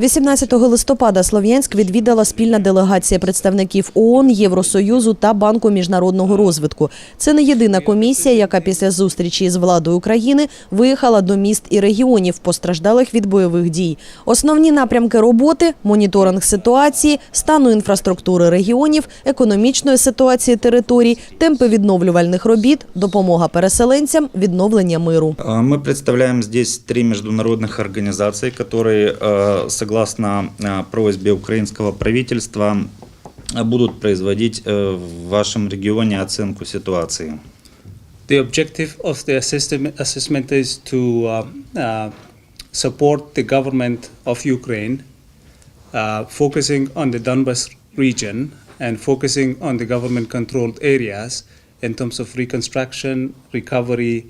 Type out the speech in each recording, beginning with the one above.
18 листопада Слов'янськ відвідала спільна делегація представників ООН, Євросоюзу та Банку міжнародного розвитку. Це не єдина комісія, яка після зустрічі з владою України виїхала до міст і регіонів, постраждалих від бойових дій. Основні напрямки роботи – моніторинг ситуації, стану інфраструктури регіонів, економічної ситуації територій, темпи відновлювальних робіт, допомога переселенцям, відновлення миру. А, Мы представляем здесь три международных организации, которые, э, согласно э, просьбе украинского правительства, э, будут производить э, в вашем регионе оценку ситуации. The objective of the assessment, is to uh, uh, support the government of Ukraine, uh, focusing on the Donbas region and focusing on the government controlled areas in terms of reconstruction, recovery,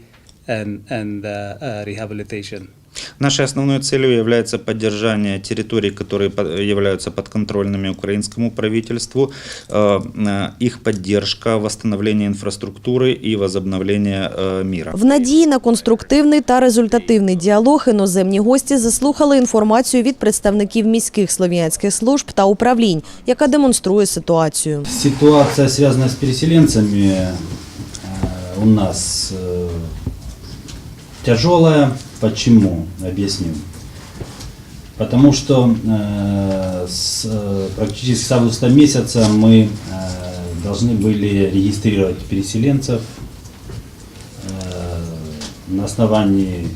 and, and uh, uh, rehabilitation. Нашей основной целью является поддержание территорий, которые по- являются подконтрольными украинскому правительству, э, э, их поддержка, восстановление инфраструктуры и возобновление э, мира. В надії на конструктивний та результативний діалог іноземні гості заслухали інформацію від представників міських слов'янських служб та управлінь, яка демонструє ситуацію. Ситуация, связанная с переселенцами, э, у нас э, тяжелая. Почему? Объясню. Потому что э, с, э, практически с августа месяца мы э, должны были регистрировать переселенцев э, на основании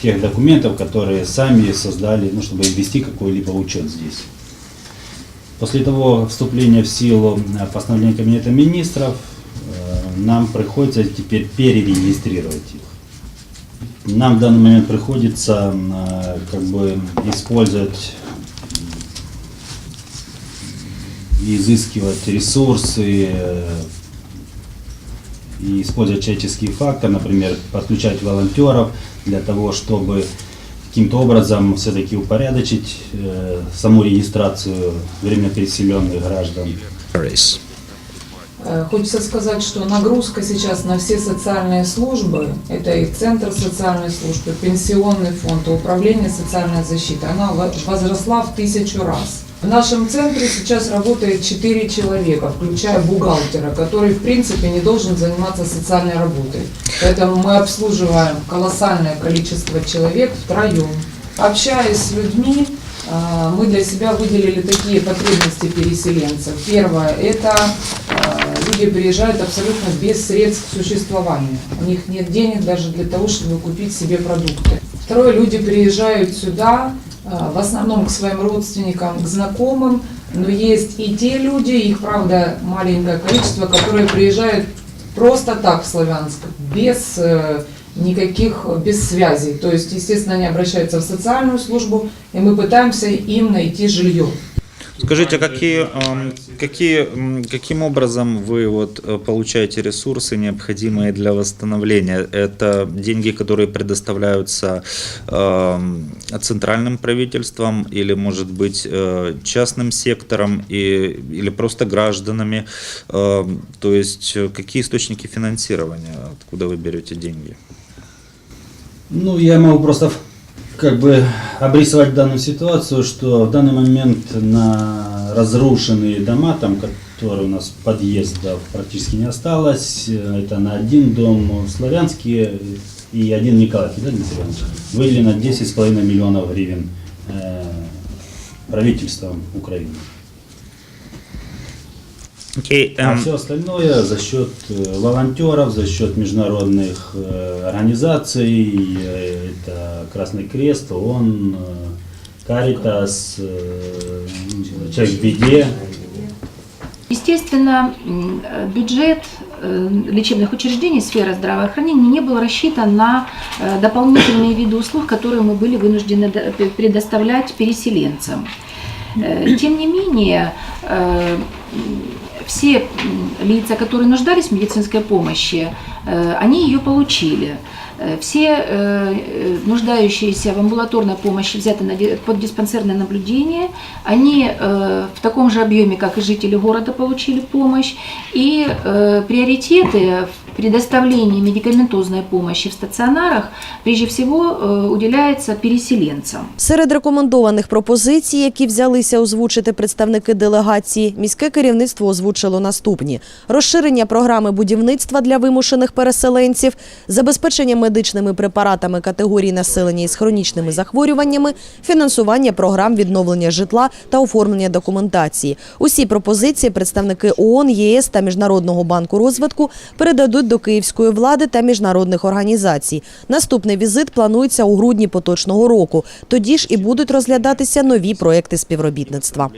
тех документов, которые сами создали, ну, чтобы ввести какой-либо учет здесь. После того вступления в силу э, постановления Кабинета министров э, нам приходится теперь перерегистрировать их. Нам в данный момент приходится э, как бы использовать изыскивать ресурсы э, и использовать человеческий фактор, например, подключать волонтеров для того, чтобы каким-то образом все-таки упорядочить э, саму регистрацию временно переселенных граждан. Э, Хочется сказать, что нагрузка сейчас на все социальные службы, это и Центр социальной службы, Пенсионный фонд, Управление социальной защиты, она во- возросла в тысячу раз. В нашем центре сейчас работает 4 человека, включая бухгалтера, который в принципе не должен заниматься социальной работой. Поэтому мы обслуживаем колоссальное количество человек втроем. Общаясь с людьми, а, мы для себя выделили такие потребности переселенцев. Первое – это люди приезжают абсолютно без средств к существованию. У них нет денег даже для того, чтобы купить себе продукты. Второе – люди приезжают сюда а, в основном к своим родственникам, к знакомым, но есть и те люди, их, правда, маленькое количество, которые приезжают просто так в Славянск, без э, никаких, без связей. То есть, естественно, они обращаются в социальную службу, и мы пытаемся им найти жилье. Скажите, какие, эм, какие, каким образом вы вот э, получаете ресурсы, необходимые для восстановления? Это деньги, которые предоставляются эм, центральным правительством или, может быть, э, частным сектором и, или просто гражданами? Эм, То есть, э, какие источники финансирования? Откуда вы берете деньги? Ну, я могу просто как бы обрисовать данную ситуацию, что в данный момент на разрушенные дома, там, которые у нас подъездов практически не осталось, э, это на один дом в Славянске и один в Николаевке, да, Дмитрий Иванович? Выделено 10,5 миллионов гривен э, правительством Украины. Окей, А эм, все остальное за счет э, волонтеров, за счет международных э, организаций, э, это Красный Крест, ООН, э, Каритас, э, Человек в беде. Естественно, бюджет лечебных учреждений, сфера здравоохранения не был рассчитан на дополнительные виды услуг, которые мы были вынуждены предоставлять переселенцам. Тем не менее, все лица, которые нуждались в медицинской помощи, э, они ее получили. Э, Все э, нуждающиеся в амбулаторной помощи взяты под диспансерное наблюдение. Они в таком же объеме, как и жители города, получили помощь. И приоритеты в предоставлении медикаментозной помощи в стационарах прежде всего э, уделяется переселенцам. Серед рекомендованих пропозицій, які взялися озвучити представники делегації, міське керівництво озвучило наступні: розширення програми будівництва для вимушених переселенців, забезпечення медичними препаратами категорій населення із хронічними захворюваннями, фінансування програм відновлення житла та оформлення документації. Усі пропозиції представники ООН, ЄС та Міжнародного банку розвитку передадуть до київської влади та міжнародних організацій. Наступний візит планується у грудні поточного року. Тоді ж і будуть розглядатися нові проекти співробітництва.